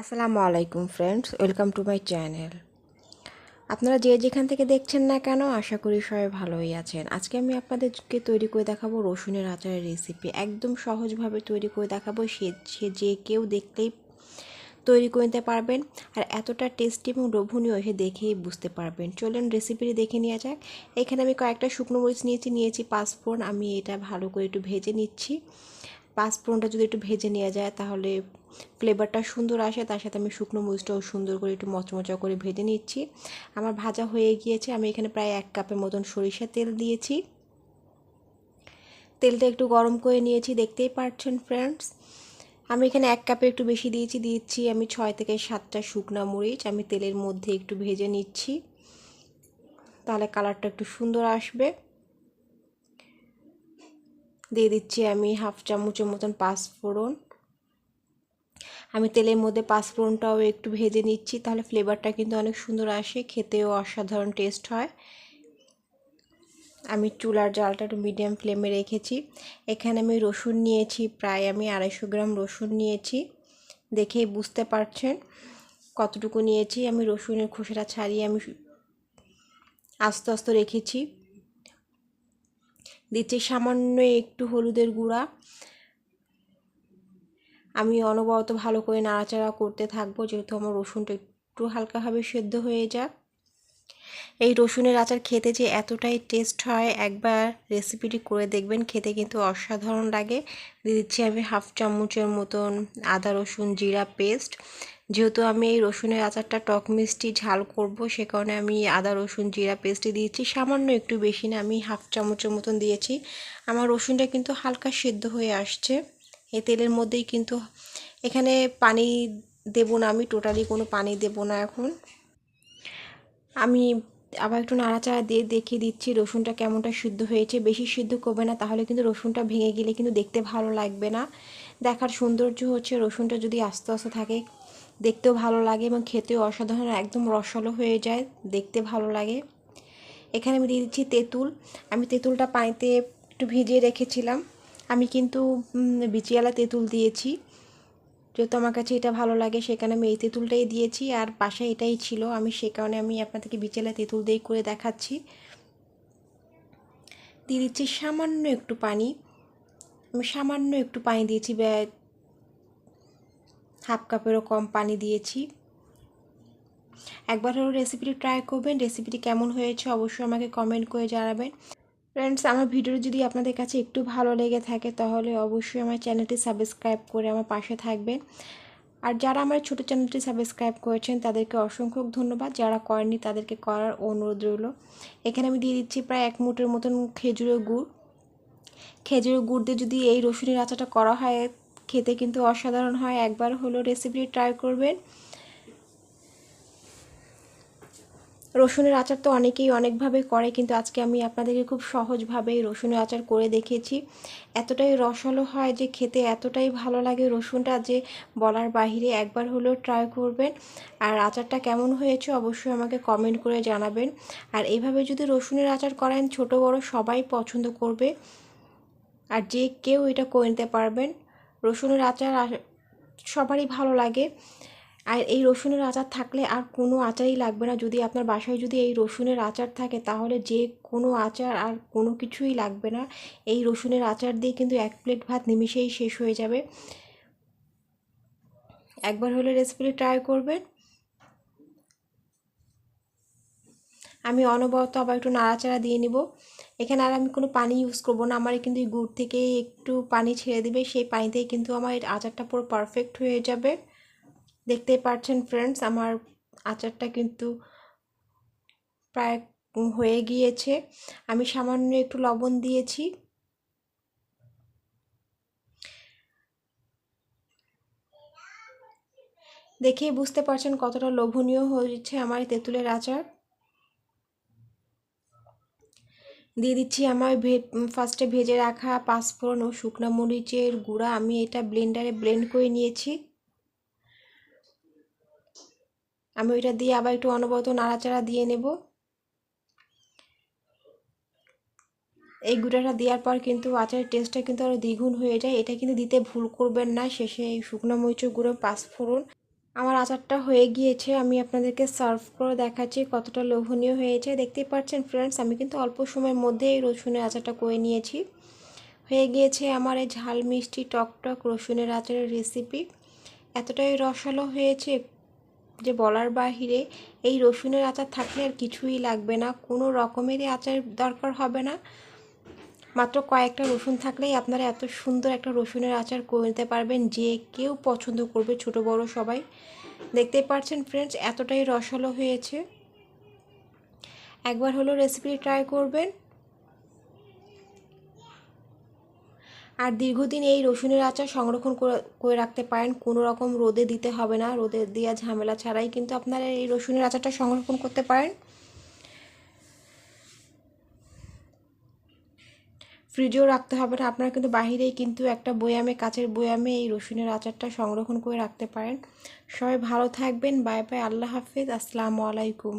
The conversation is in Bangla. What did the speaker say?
আসসালামু আলাইকুম friends welcome to my channel আপনারা যে যেখান থেকে দেখছেন না কেন, আশা করি সবাই ভালোই আছেন। আজকে আমি আপনাদেরকে তৈরি করে দেখাবো রসুনের আচারের রেসিপি একদম সহজভাবে তৈরি করে দেখাবো, সে সে যে কেউ দেখলেই তৈরি করে নিতে পারবেন। আর এতটা টেস্টি এবং লোভনীয়, সে দেখেই বুঝতে পারবেন। চলুন রেসিপিটি দেখে নেওয়া যাক। এখানে আমি কয়েকটা শুকনো মরিচ নিয়েছি নিয়েছি পাঁচফোড়ন আমি এটা ভালো করে একটু ভেজে নিচ্ছি। পাঁচফোড়নটা যদি একটু ভেজে নেওয়া যায়, তাহলে ফ্লেভারটা সুন্দর আসে। তার সাথে আমি শুকনো মরিচটাও সুন্দর করে একটু মচমচা করে ভেজে নিচ্ছি। আমার ভাজা হয়ে গিয়েছে। আমি এখানে প্রায় এক কাপের মতন সরিষা তেল দিয়েছি। তেলটা একটু গরম করে নিয়েছি, দেখতেই পাচ্ছেন ফ্রেন্ডস আমি এখানে এক কাপে একটু বেশি দিয়েছি। দিচ্ছি আমি ছয় থেকে সাতটা শুকনা মরিচ। আমি তেলের মধ্যে একটু ভেজে নিচ্ছি। তাহলে কালারটা একটু সুন্দর আসবে। দিয়ে দিচ্ছি আমি হাফ চামচের মতন পাঁচফোড়ন। আমি তেলের মধ্যে পাঁচফোড়নটাও একটু ভেজে নিচ্ছি, তাহলে ফ্লেভারটা কিন্তু অনেক সুন্দর আসে, খেতেও অসাধারণ টেস্ট হয়। আমি চুলার জালটা একটু মিডিয়াম ফ্লেমে রেখেছি। এখানে আমি রসুন নিয়েছি, প্রায় আমি আড়াইশো গ্রাম রসুন নিয়েছি। দেখেই বুঝতে পারছেন কতটুকু নিয়েছি। আমি রসুনের খোসাটা ছাড়িয়ে আমি আস্তে আস্তে রেখেছি। দিচ্ছি সামান্য একটু হলুদের গুঁড়া। আমি অনবরত ভালো করে নাড়াচাড়া করতে থাকব, যেহেতু আমার রসুনটা একটু হালকাভাবে সেদ্ধ হয়ে যাক। এই রসুনের আচার খেতে যে এতটাই টেস্ট হয়, একবার রেসিপিটি করে দেখবেন, খেতে কিন্তু অসাধারণ লাগে। দিয়ে দিচ্ছি আমি হাফ চামচের মতন আদা রসুন জিরা পেস্ট। যেহেতু আমি এই রসুনের আচারটা টক মিষ্টি ঝাল করব, সে কারণে আমি আদা, রসুন, জিরা পেস্টে দিয়েছি। সামান্য একটু বেশি না, আমি হাফ চামচের মতন দিয়েছি। আমার রসুনটা কিন্তু হালকা সেদ্ধ হয়ে আসছে। এই তেলের মধ্যেই কিন্তু এখানে পানি দেব না আমি, টোটালি কোনো পানি দেব না এখন। আমি আবার একটু নাড়াচাড়া দিয়ে দেখিয়ে দিচ্ছি রসুনটা কেমনটা সিদ্ধ হয়েছে। বেশি সিদ্ধ করবে না, তাহলে কিন্তু রসুনটা ভেঙে গেলে কিন্তু দেখতে ভালো লাগবে না। দেখার সৌন্দর্য হচ্ছে রসুনটা যদি আস্তে আস্তে থাকে দেখতেও ভালো লাগে এবং খেতেও অসাধারণ একদম রসালো হয়ে যায়, দেখতে ভালো লাগে। এখানে আমি দিয়ে দিচ্ছি তেঁতুল। আমি তেঁতুলটা পানিতে একটু ভিজিয়ে রেখেছিলাম। আমি কিন্তু বিচিয়ালা তেঁতুল দিয়েছি। যেহেতু আমার কাছে এটা ভালো লাগে, সেখানে আমি এই তেঁতুলটাই দিয়েছি, আর পাশে এটাই ছিল। আমি সে কারণে আমি আপনাদেরকে বিচেলা তেঁতুল দিয়েই করে দেখাচ্ছি। দিয়ে দিচ্ছি সামান্য একটু পানি। আমি সামান্য একটু পানি দিয়েছি হাফ কাপেরও কম পানি দিয়েছি। একবার হলো রেসিপিটি ট্রাই করবেন রেসিপিটি কেমন হয়েছে অবশ্যই আমাকে কমেন্ট করে জানাবেন। ফ্রেন্ডস আমার ভিডিও যদি আপনাদের কাছে একটু ভালো লেগে থাকে, তাহলে অবশ্যই আমার চ্যানেলটি সাবস্ক্রাইব করে আমার পাশে থাকবেন। আর যারা আমার ছোটো চ্যানেলটি সাবস্ক্রাইব করেছেন, তাদেরকে অসংখ্য ধন্যবাদ। যারা করেননি, তাদেরকে করার অনুরোধ রইল। এখানে আমি দিয়ে দিচ্ছি প্রায় এক মুঠের মতন খেজুরের গুড়। খেজুরের গুড় দিয়ে যদি এই রসুনের আচাটা করা হয় খেতে কিন্তু অসাধারণ হয়। একবার হলো রেসিপিটি ট্রাই করবেন। রসুনের আচার তো অনেকেই অনেকভাবে করে, কিন্তু আজকে আমি আপনাদেরকে খুব সহজভাবে রসুনের আচার করে দেখেছি এতটাই রসালো হয় যে খেতে এতটাই ভালো লাগে রসুনটা যে বলার বাহিরে একবার হলেও ট্রাই করবেন। আর আচারটা কেমন হয়েছে অবশ্যই আমাকে কমেন্ট করে জানাবেন। আর এইভাবে যদি রসুনের আচার করেন, ছোট বড় সবাই পছন্দ করবে। আর যে কেউ এটা করে নিতে পারবেন। রসুনের আচার সবারই ভালো লাগে। আর এই রসুনের আচার থাকলে আর কোনো আচারই লাগবে না। যদি আপনার বাসায় যদি এই রসুনের আচার থাকে, তাহলে যে কোনো আচার আর কোনো কিছুই লাগবে না। এই রসুনের আচার দিয়ে কিন্তু এক প্লেট ভাত নিমিশেই শেষ হয়ে যাবে। একবার হলে রেসিপিটি ট্রাই করবেন। আমি অনবরত আবার একটু নাড়াচাড়া দিয়ে নিব। এখানে আর আমি কোনো পানি ইউজ করব না। আমার কিন্তু এই গুড় থেকে একটু পানি ছেড়ে দিবে। সেই পানিতেই কিন্তু আমার আচারটা পুরো পারফেক্ট হয়ে যাবে। দেখতেই পাচ্ছেন ফ্রেন্ডস আমার আচারটা কিন্তু প্রায় হয়ে গিয়েছে। আমি সামান্য একটু লবণ দিয়েছি। দেখেই বুঝতে পারছেন কতটা লোভনীয় হয়েছে আমার তেঁতুলের আচার। দিয়ে দিচ্ছি আমার ভে ফার্স্টে ভেজে রাখা পাঁচফোড়ন ও শুকনো মরিচের গুঁড়া। আমি এটা ব্লেন্ডারে ব্লেন্ড করে নিয়েছি। আমি ওইটা দিয়ে আবার একটু অনবরত নাড়াচাড়া দিয়ে নেব। এই গুঁড়াটা দেওয়ার পর কিন্তু আচারের টেস্টটা কিন্তু আরও দ্বিগুণ হয়ে যায়। এটা কিন্তু দিতে ভুল করবেন না। শেষে এই শুকনো মরিচের গুঁড়ো, পাঁচফোড়ন। আমার আচারটা হয়ে গিয়েছে, আমি আপনাদেরকে সার্ভ করে দেখাচ্ছি কতটা লোভনীয় হয়েছে। দেখতেই পাচ্ছেন ফ্রেন্ডস আমি কিন্তু অল্প সময়ের মধ্যে এই রসুনের আচারটা করে নিয়েছি। হয়ে গিয়েছে আমার এই ঝাল মিষ্টি টক টক রসুনের আচারের রেসিপি এতটাই রসালো হয়েছে যে বলার বাহিরে এই রসুনের আচার থাকলে আর কিছুই লাগবে না, কোনো রকমেরই আচার দরকার হবে না। মাত্র কয়েকটা রসুন থাকলেই আপনারা এত সুন্দর একটা রসুনের আচার করে নিতে পারবেন যে কেউ পছন্দ করবে, ছোট, বড় সবাই। দেখতেই পাচ্ছেন ফ্রেন্ডস এতটাই রসালো হয়েছে। একবার হলো রেসিপি ট্রাই করবেন। আর দীর্ঘদিন এই রসুনের আচার সংরক্ষণ করে রাখতে পারেন, কোনো রকম রোদে দিতে হবে না, রোদে দেওয়া ঝামেলা ছাড়াই। কিন্তু আপনারা এই রসুনের আচারটা সংরক্ষণ করতে পারেন। ফ্রিজেও রাখতে হবে না। আপনারা কিন্তু বাহিরেই কিন্তু একটা বয়ামে, কাচের বয়ামে এই রসুনের আচারটা সংরক্ষণ করে রাখতে পারেন। সবাই ভালো থাকবেন। Bye bye. আল্লাহ হাফিজ। আসসালামু আলাইকুম।